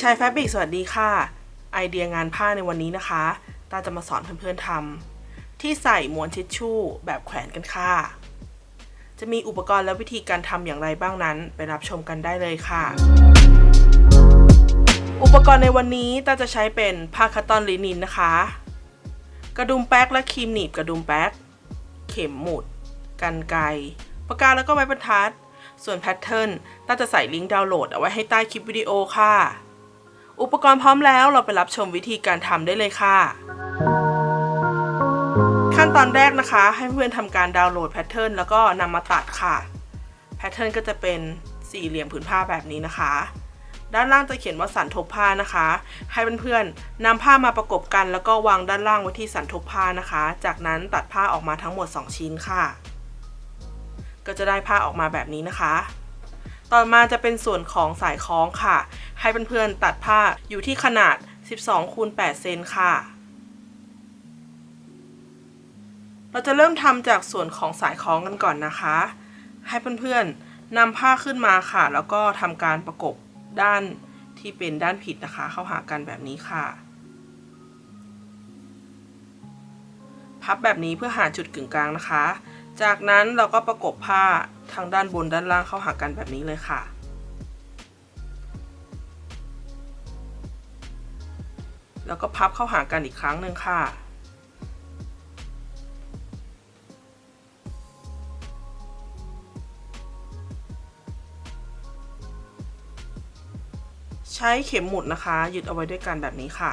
ชัยแฟบริกสวัสดีค่ะ ไอเดียงานผ้าในวันนี้นะคะ ตาจะมาสอนเพื่อนๆทำที่ใส่ม้วนทิชชู่แบบแขวนกันค่ะ จะมีอุปกรณ์และวิธีการทำอย่างไรบ้างนั้น ไปรับชมกันได้เลยค่ะ อุปกรณ์ในวันนี้ตาจะใช้เป็นผ้าคัตตอนลินินนะคะ กระดุมแป๊กและครีมหนีบกระดุมแป๊ก เข็มหมุด กันไกปากกาแล้วก็ไม้บรรทัดส่วนแพทเทิร์นน่าจะใส่ลิงก์ดาวน์โหลดเอาไว้ให้ใต้คลิปวิดีโอค่ะ อุปกรณ์พร้อมแล้วเราไปรับชมวิธีการทำได้เลยค่ะ ขั้นตอนแรกนะคะ ให้เพื่อนทำการดาวน์โหลดแพทเทิร์นแล้วก็นำมาตัดค่ะ แพทเทิร์นก็จะเป็นสี่เหลี่ยมผืนผ้าแบบนี้นะคะ ด้านล่างจะเขียนว่าสันทบผ้านะคะ ให้เพื่อนๆนำผ้ามาประกบกัน แล้วก็วางด้านล่างไว้ที่สันทบผ้านะคะ จากนั้นตัดผ้าออกมาทั้งหมด 2 ชิ้นค่ะ ก็จะได้ผ้าออกมาแบบนี้นะคะ ต่อมาจะเป็นส่วนของสายคล้องค่ะ ให้เพื่อนๆตัดผ้าอยู่ที่ขนาด 12คูณ8เซนค่ะ เราจะเริ่มทำจากส่วนของสายคล้องกันก่อนนะคะ ให้เพื่อนๆนำผ้าขึ้นมาค่ะ แล้วก็ทำการประกบด้านที่เป็นด้านผิดนะคะ เข้าหากันแบบนี้ค่ะพับแบบนี้เพื่อหาจุดกึ่งกลางนะคะ จากนั้นเราก็ประกบผ้าทางด้านบนด้านล่างเข้าหากันแบบนี้เลยค่ะ แล้วก็พับเข้าหากันอีกครั้งหนึ่งค่ะใช้เข็มหมุดนะคะ ยึดเอาไว้ด้วยกันแบบนี้ค่ะ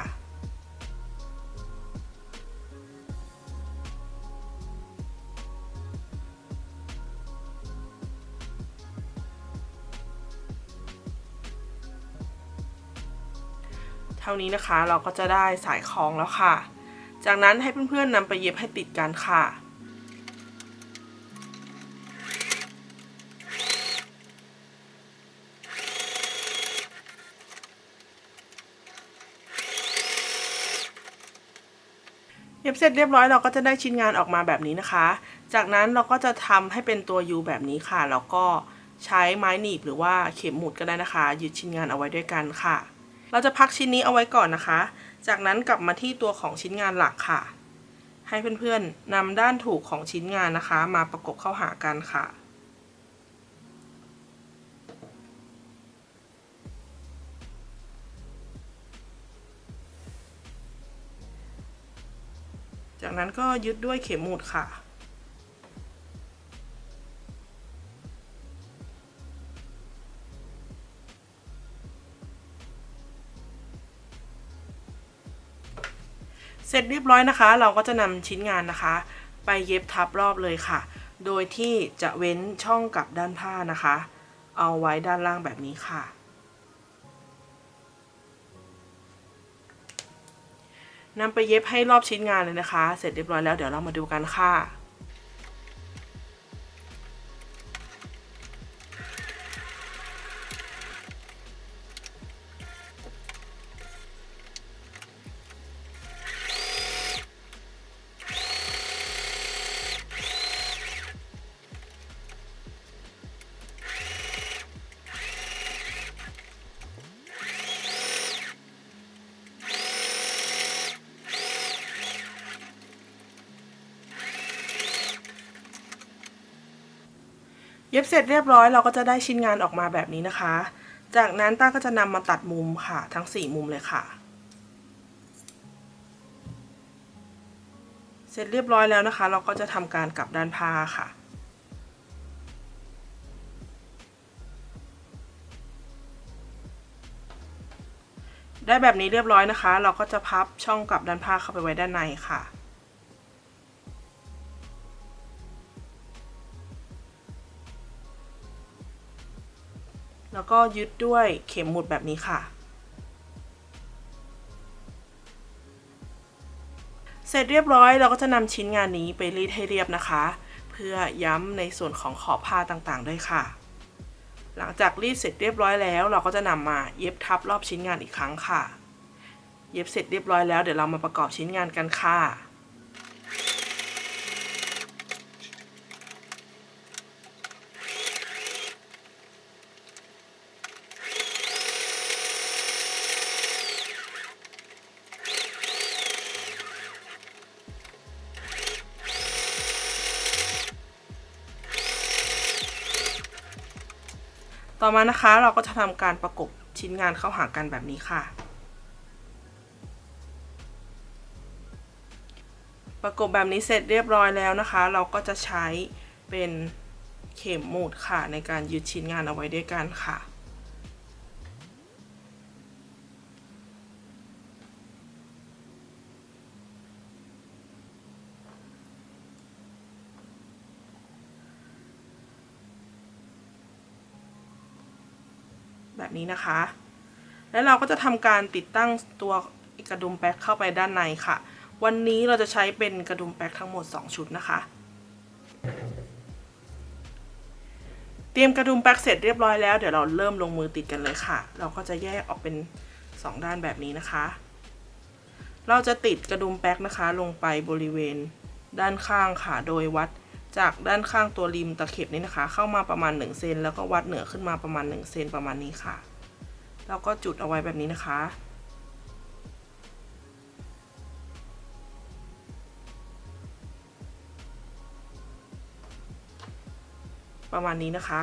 ท่านี้นะคะ เราก็จะได้สายคล้องแล้วค่ะ จากนั้นให้เพื่อนๆนำไปเย็บให้ติดกันค่ะเย็บเสร็จเรียบร้อยเราก็จะได้ชิ้นงานออกมาแบบนี้นะคะ จากนั้นเราก็จะทำให้เป็นตัว U แบบนี้ค่ะ แล้วก็ใช้ไม้หนีบหรือว่าเข็มหมุดก็ได้นะคะ ยึดชิ้นงานเอาไว้ด้วยกันค่ะ เราจะพักชิ้นนี้เอาไว้ก่อนนะคะ จากนั้นกลับมาที่ตัวของชิ้นงานหลักค่ะ ให้เพื่อนๆนำด้านถูกของชิ้นงานนะคะ มาประกบเข้าหากันค่ะ จากนั้นก็ยึดด้วยเข็มหมุดค่ะ เสร็จเรียบร้อยนะคะ เราก็จะนำชิ้นงานนะคะ ไปเย็บทับรอบเลยค่ะ โดยที่จะเว้นช่องกับด้านผ้านะคะ เอาไว้ด้านล่างแบบนี้ค่ะ นำไปเย็บให้รอบชิ้นงานเลยนะคะ เสร็จเรียบร้อยแล้วเดี๋ยวเรามาดูกันค่ะ ย็บเสร็จเรียบร้อยเราก็จะได้ชิ้นงานออกมาแบบนี้นะคะ จากนั้นต้าก็จะนำมาตัดมุมค่ะทั้ง 4 มุมเลยค่ะ เสร็จเรียบร้อยแล้วนะคะ เราก็จะทำการกลับด้านผ้าค่ะได้แบบนี้เรียบร้อยนะคะ เราก็จะพับช่องกลับด้านผ้าเข้าไปไว้ด้านในค่ะ แล้วก็ยึดด้วยเข็มหมุดแบบนี้ค่ะ เสร็จเรียบร้อยเราก็จะนำชิ้นงานนี้ไปรีดให้เรียบนะคะ เพื่อย้ำในส่วนของขอบผ้าต่างๆ ด้วยค่ะ หลังจากรีดเสร็จเรียบร้อยแล้ว เราก็จะนำมาเย็บทับรอบชิ้นงานอีกครั้งค่ะ เย็บเสร็จเรียบร้อยแล้วเดี๋ยวเรามาประกอบชิ้นงานกันค่ะ ต่อมานะคะเราก็จะทำการประกบชิ้นงานเข้าหากันแบบนี้ค่ะ ประกบแบบนี้เสร็จเรียบร้อยแล้วนะคะ เราก็จะใช้เป็นเข็มหมุดค่ะในการยึดชิ้นงานเอาไว้ด้วยกันค่ะ แบบนี้นะคะ แล้วเราก็จะทำการติดตั้งตัวกระดุมแป๊กเข้าไปด้านในค่ะ วันนี้เราจะใช้เป็นกระดุมแป๊กทั้งหมด 2 ชุดนะคะ เตรียมกระดุมแป๊กเสร็จเรียบร้อยแล้วเดี๋ยวเราเริ่มลงมือติดกันเลยค่ะ เราก็จะแยกออกเป็น 2 ด้านแบบนี้นะคะ เราจะติดกระดุมแป๊กนะคะ ลงไปบริเวณด้านข้างค่ะ โดยวัด จากด้านข้างตัวริมตะเข็บนี้นะคะ เข้ามาประมาณ1เซนแล้วก็วัดเหนือขึ้นมาประมาณ1เซนประมาณนี้ค่ะ แล้วก็จุดเอาไว้แบบนี้นะคะ ประมาณนี้นะคะ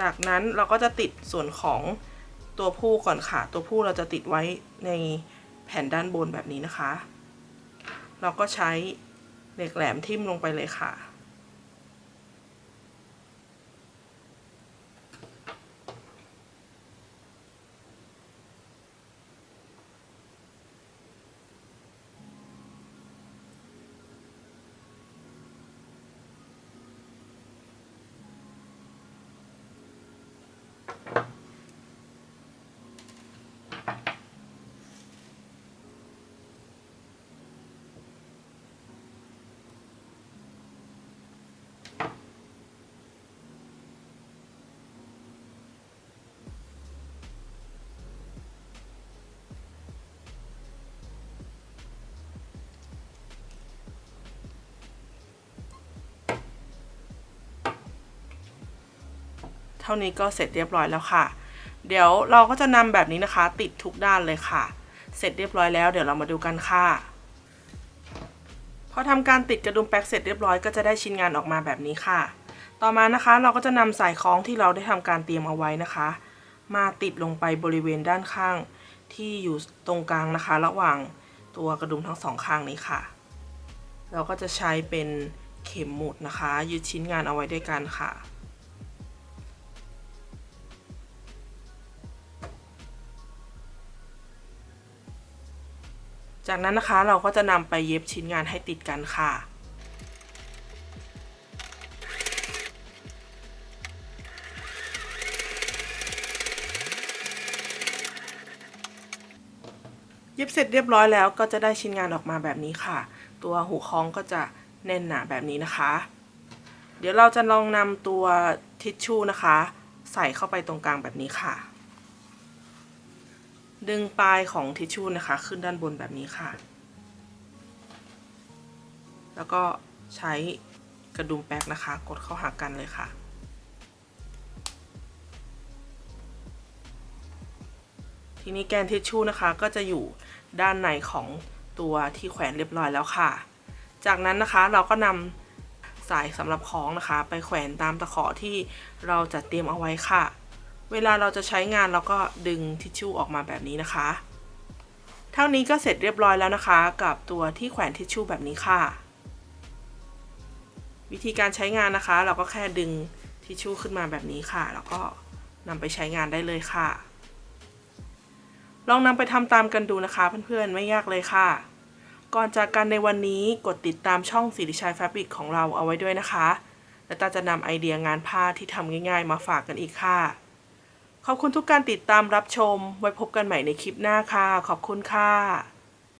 จากนั้นเราก็จะติดส่วนของตัวผู้ก่อนค่ะ ตัวผู้เราจะติดไว้ในแผ่นด้านบนแบบนี้นะคะ เราก็ใช้เหล็กแหลมทิ่มลงไปเลยค่ะ เท่านี้ก็เสร็จเรียบร้อยแล้วค่ะ เดี๋ยวเราก็จะนำแบบนี้นะคะ ติดทุกด้านเลยค่ะ เสร็จเรียบร้อยแล้วเดี๋ยวเรามาดูกันค่ะพอทำการติดกระดุมแป๊กเสร็จเรียบร้อยก็จะได้ชิ้นงานออกมาแบบนี้ค่ะ ต่อมานะคะเราก็จะนำสายคล้องที่เราได้ทำการเตรียมเอาไว้นะคะ มาติดลงไปบริเวณด้านข้างที่อยู่ตรงกลางนะคะ ระหว่างตัวกระดุมทั้งสองข้างนี้ค่ะ เราก็จะใช้เป็นเข็มหมุดนะคะ ยึดชิ้นงานเอาไว้ด้วยกันค่ะ จากนั้นนะคะเราก็จะนำไปเย็บชิ้นงานให้ติดกันค่ะเย็บเสร็จเรียบร้อยแล้วก็จะได้ชิ้นงานออกมาแบบนี้ค่ะ ตัวหูคล้องก็จะแน่นหนาแบบนี้นะคะ เดี๋ยวเราจะลองนำตัวทิชชู่นะคะ ใส่เข้าไปตรงกลางแบบนี้ค่ะ ดึงปลายของทิชชู่นะคะ ขึ้นด้านบนแบบนี้ค่ะ แล้วก็ใช้กระดุมแป๊กนะคะ กดเข้าหากันเลยค่ะ ทีนี้แกนทิชชู่นะคะ ก็จะอยู่ด้านในของตัวที่แขวนเรียบร้อยแล้วค่ะ จากนั้นนะคะเราก็นำสายสำหรับคล้องนะคะ ไปแขวนตามตะขอที่เราจะเตรียมเอาไว้ค่ะ เวลาเราจะใช้งานเราก็ดึงทิชชู่ออกมาแบบนี้นะคะ เท่านี้ก็เสร็จเรียบร้อยแล้วนะคะ กับตัวที่แขวนทิชชู่แบบนี้ค่ะ วิธีการใช้งานนะคะ เราก็แค่ดึงทิชชู่ขึ้นมาแบบนี้ค่ะ แล้วก็นำไปใช้งานได้เลยค่ะ ลองนำไปทำตามกันดูนะคะ เพื่อนๆไม่ยากเลยค่ะ ก่อนจากกันในวันนี้กดติดตามช่องสิริชัยแฟบริกของเราเอาไว้ด้วยนะคะ และตาจะนำไอเดียงานผ้าที่ทำง่าย ๆ มาฝากกันอีกค่ะ ขอบคุณทุกการติดตามรับชม ไว้พบกันใหม่ในคลิปหน้าค่ะ ขอบคุณค่ะ